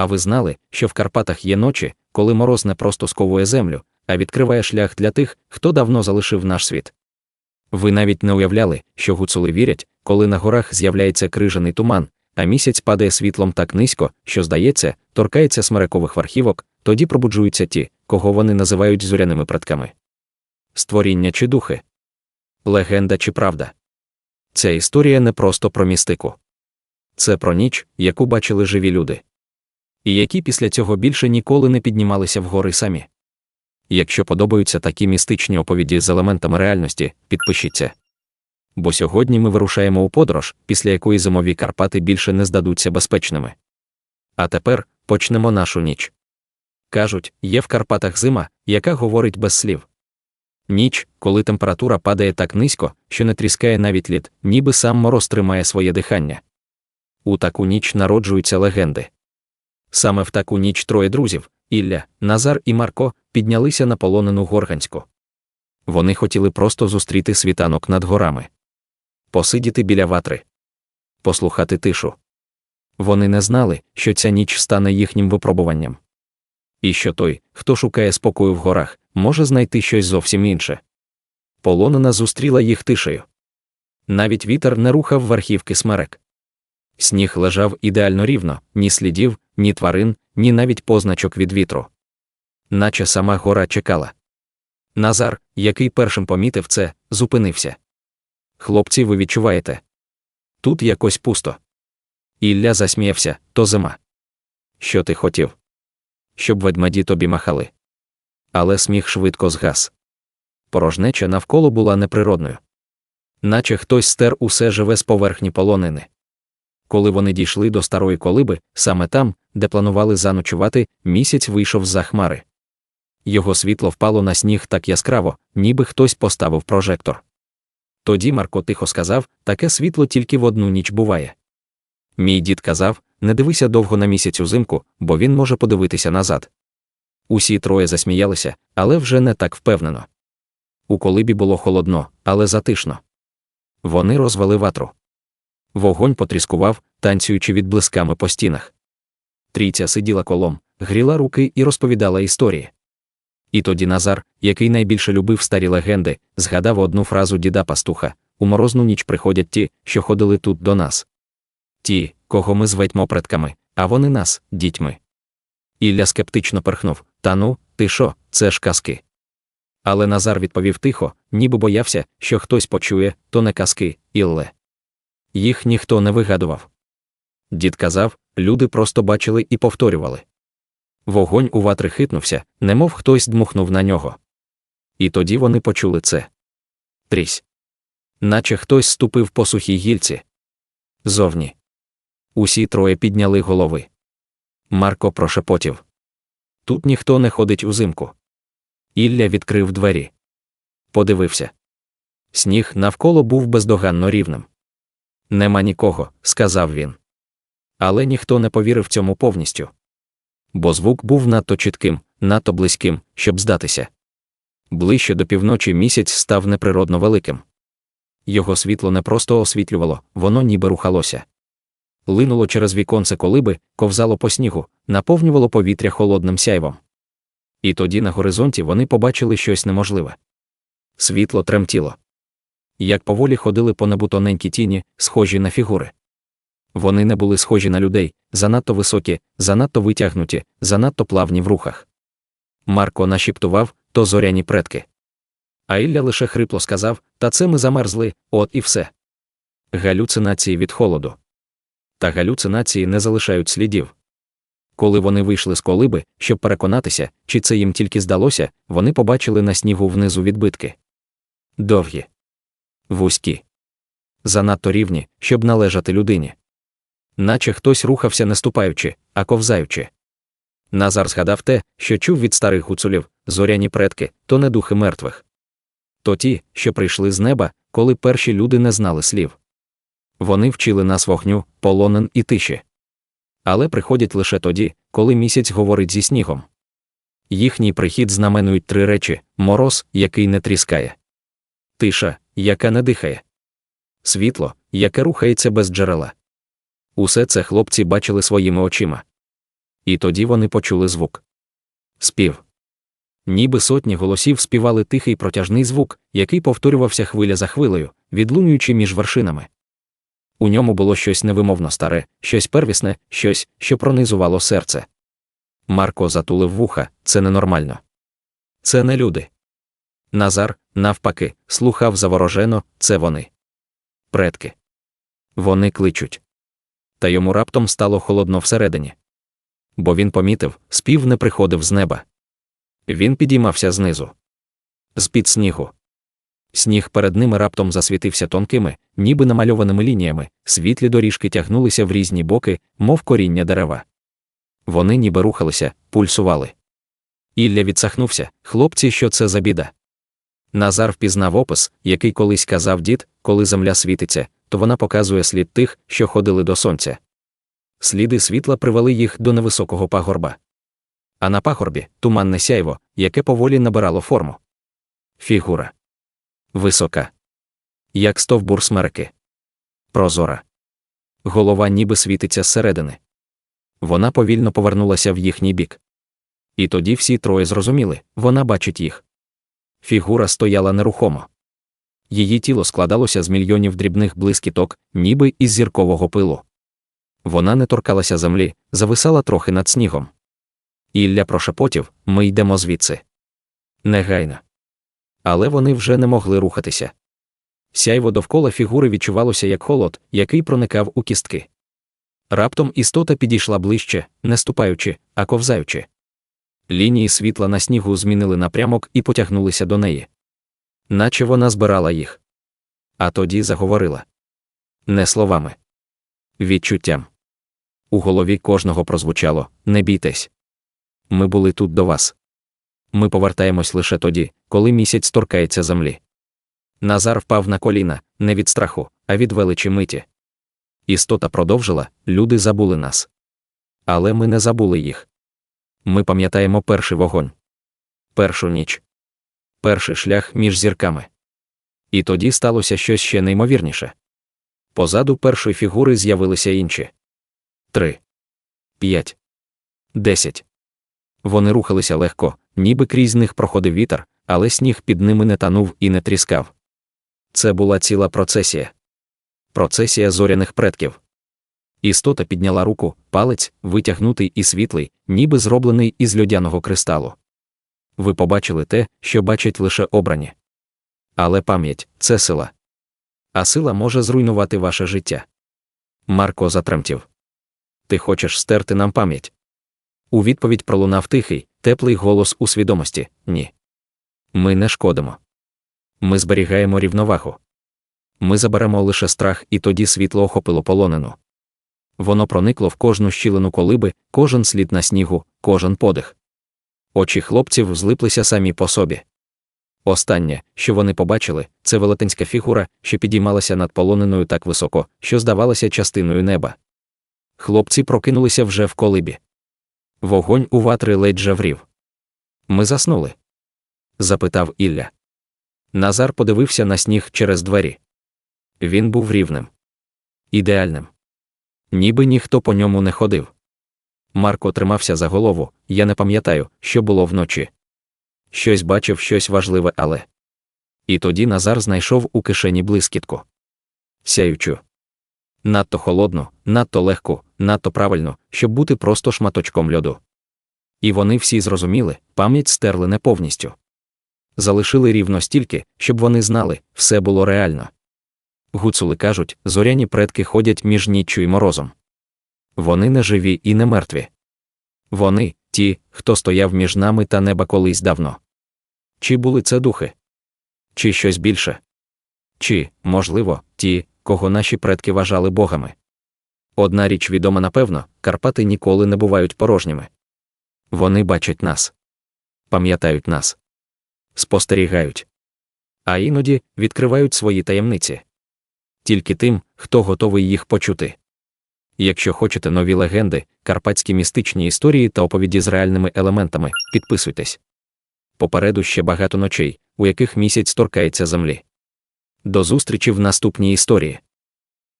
А ви знали, що в Карпатах є ночі, коли мороз не просто сковує землю, а відкриває шлях для тих, хто давно залишив наш світ. Ви навіть не уявляли, що гуцули вірять, коли на горах з'являється крижаний туман, а місяць падає світлом так низько, що, здається, торкається смерекових верхівок, тоді пробуджуються ті, кого вони називають зоряними предками. Створіння чи духи, легенда чи правда. Ця історія не просто про містику. Це про ніч, яку бачили живі люди. І які після цього більше ніколи не піднімалися вгори самі. Якщо подобаються такі містичні оповіді з елементами реальності, підпишіться. Бо сьогодні ми вирушаємо у подорож, після якої зимові Карпати більше не здадуться безпечними. А тепер почнемо нашу ніч. Кажуть, є в Карпатах зима, яка говорить без слів. Ніч, коли температура падає так низько, що не тріскає навіть лід, ніби сам мороз тримає своє дихання. У таку ніч народжуються легенди. Саме в таку ніч троє друзів Ілля, Назар і Марко піднялися на полонену горганську. Вони хотіли просто зустріти світанок над горами, посидіти біля ватри, послухати тишу. Вони не знали, що ця ніч стане їхнім випробуванням. І що той, хто шукає спокою в горах, може знайти щось зовсім інше. Полонена зустріла їх тишею. Навіть вітер не рухав верхівки смерек. Сніг лежав ідеально рівно, ні слідів, ні тварин, ні навіть позначок від вітру. Наче сама гора чекала. Назар, який першим помітив це, зупинився. Хлопці, ви відчуваєте? Тут якось пусто. Ілля засміявся то зима. Що ти хотів? Щоб ведмеді тобі махали. Але сміх швидко згас. Порожнеча навколо була неприродною. Наче хтось стер усе живе з поверхні полонини. Коли вони дійшли до старої колиби, саме там, де планували заночувати, місяць вийшов з-за хмари. Його світло впало на сніг так яскраво, ніби хтось поставив прожектор. Тоді Марко тихо сказав таке світло тільки в одну ніч буває. Мій дід казав не дивися довго на місяць узимку, бо він може подивитися назад. Усі троє засміялися, але вже не так впевнено. У колибі було холодно, але затишно. Вони розвели ватру. Вогонь потріскував, танцюючи від блисками по стінах. Трійця сиділа колом, гріла руки і розповідала історії. І тоді Назар, який найбільше любив старі легенди, згадав одну фразу діда пастуха у морозну ніч приходять ті, що ходили тут до нас. Ті, кого ми зветьмо предками, а вони нас, дітьми. Ілля скептично перхнув Та ну, ти що, це ж казки. Але Назар відповів тихо, ніби боявся, що хтось почує, то не казки, Ілле. Їх ніхто не вигадував. Дід казав, люди просто бачили і повторювали. Вогонь у ватри хитнувся, немов хтось дмухнув на нього. І тоді вони почули це. Трісь. Наче хтось ступив по сухій гільці. Зовні. Усі троє підняли голови. Марко прошепотів. Тут ніхто не ходить узимку. Ілля відкрив двері. Подивився. Сніг навколо був бездоганно рівним. Нема нікого, сказав він. Але ніхто не повірив цьому повністю. Бо звук був надто чітким, надто близьким, щоб здатися. Ближче до півночі місяць став неприродно великим. Його світло не просто освітлювало, воно ніби рухалося. Линуло через віконце колиби, ковзало по снігу, наповнювало повітря холодним сяйвом. І тоді на горизонті вони побачили щось неможливе. Світло тремтіло. Як поволі ходили по небу тоненькі тіні, схожі на фігури. Вони не були схожі на людей, занадто високі, занадто витягнуті, занадто плавні в рухах. Марко нашіптував то зоряні предки. А Ілля лише хрипло сказав Та це ми замерзли, от і все. Галюцинації від холоду. Та галюцинації не залишають слідів. Коли вони вийшли з колиби, щоб переконатися, чи це їм тільки здалося, вони побачили на снігу внизу відбитки. Довгі, вузькі, занадто рівні, щоб належати людині. Наче хтось рухався не ступаючи, а ковзаючи. Назар згадав те, що чув від старих гуцулів зоряні предки, то не духи мертвих. То ті, що прийшли з неба, коли перші люди не знали слів. Вони вчили нас вогню, полонен і тиші. Але приходять лише тоді, коли місяць говорить зі снігом. Їхній прихід знаменують три речі мороз, який не тріскає, тиша, яка не дихає, світло, яке рухається без джерела. Усе це хлопці бачили своїми очима. І тоді вони почули звук. Спів. Ніби сотні голосів співали тихий протяжний звук, який повторювався хвиля за хвилею, відлунюючи між вершинами. У ньому було щось невимовно старе, щось первісне, щось, що пронизувало серце. Марко затулив вуха це ненормально. Це не люди. Назар, навпаки, слухав заворожено це вони. Предки. Вони кличуть. Та йому раптом стало холодно всередині. Бо він помітив, спів не приходив з неба. Він підіймався знизу. З-під снігу. Сніг перед ними раптом засвітився тонкими, ніби намальованими лініями, світлі доріжки тягнулися в різні боки, мов коріння дерева. Вони ніби рухалися, пульсували. Ілля відсахнувся, хлопці, що це за біда. Назар впізнав опис, який колись казав дід, коли земля світиться, то вона показує слід тих, що ходили до сонця. Сліди світла привели їх до невисокого пагорба. А на пагорбі туманне сяйво, яке поволі набирало форму. Фігура. Висока. Як стовбур смерки. Прозора. Голова ніби світиться зсередини. Вона повільно повернулася в їхній бік. І тоді всі троє зрозуміли вона бачить їх. Фігура стояла нерухомо. Її тіло складалося з мільйонів дрібних блискіток, ніби із зіркового пилу. Вона не торкалася землі, зависала трохи над снігом. Ілля прошепотів ми йдемо звідси. Негайно. Але вони вже не могли рухатися. Сяйво довкола фігури відчувалося як холод, який проникав у кістки. Раптом істота підійшла ближче, не ступаючи, а ковзаючи. Лінії світла на снігу змінили напрямок і потягнулися до неї. Наче вона збирала їх. А тоді заговорила. Не словами. Відчуттям. У голові кожного прозвучало не бійтесь. Ми були тут до вас. Ми повертаємось лише тоді, коли місяць торкається землі. Назар впав на коліна, не від страху, а від величі миті. Істота продовжила люди забули нас. Але ми не забули їх. Ми пам'ятаємо перший вогонь, першу ніч, перший шлях між зірками. І тоді сталося щось ще неймовірніше. Позаду першої фігури з'явилися інші три, п'ять, десять. Вони рухалися легко, ніби крізь них проходив вітер, але сніг під ними не танув і не тріскав. Це була ціла процесія. Процесія зоряних предків. Істота підняла руку, палець, витягнутий і світлий, ніби зроблений із льодяного кристалу. Ви побачили те, що бачать лише обрані. Але пам'ять це сила. А сила може зруйнувати ваше життя. Марко затремтів. Ти хочеш стерти нам пам'ять? У відповідь пролунав тихий, теплий голос у свідомості ні. Ми не шкодимо. Ми зберігаємо рівновагу. Ми заберемо лише страх, і тоді світло охопило полонену. Воно проникло в кожну щілину колиби, кожен слід на снігу, кожен подих. Очі хлопців злиплися самі по собі. Останнє, що вони побачили, це велетенська фігура, що підіймалася над полоненою так високо, що здавалася частиною неба. Хлопці прокинулися вже в колибі. Вогонь у ватри ледь жаврів. Ми заснули? запитав Ілля. Назар подивився на сніг через двері. Він був рівним, ідеальним. Ніби ніхто по ньому не ходив. Марко тримався за голову, я не пам'ятаю, що було вночі. Щось бачив щось важливе, але. І тоді Назар знайшов у кишені блискітку. Сяючу. Надто холодну, надто легку, надто правильну, щоб бути просто шматочком льоду. І вони всі зрозуміли, пам'ять стерли не повністю. Залишили рівно стільки, щоб вони знали, все було реально. Гуцули кажуть, зоряні предки ходять між ніччю і морозом. Вони не живі і не мертві. Вони ті, хто стояв між нами та неба колись давно. Чи були це духи? Чи щось більше? Чи, можливо, ті, кого наші предки вважали богами? Одна річ відома напевно, Карпати ніколи не бувають порожніми. Вони бачать нас, пам'ятають нас, спостерігають, а іноді відкривають свої таємниці тільки тим, хто готовий їх почути. Якщо хочете нові легенди, карпатські містичні історії та оповіді з реальними елементами, підписуйтесь. Попереду ще багато ночей, у яких місяць торкається землі. До зустрічі в наступній історії.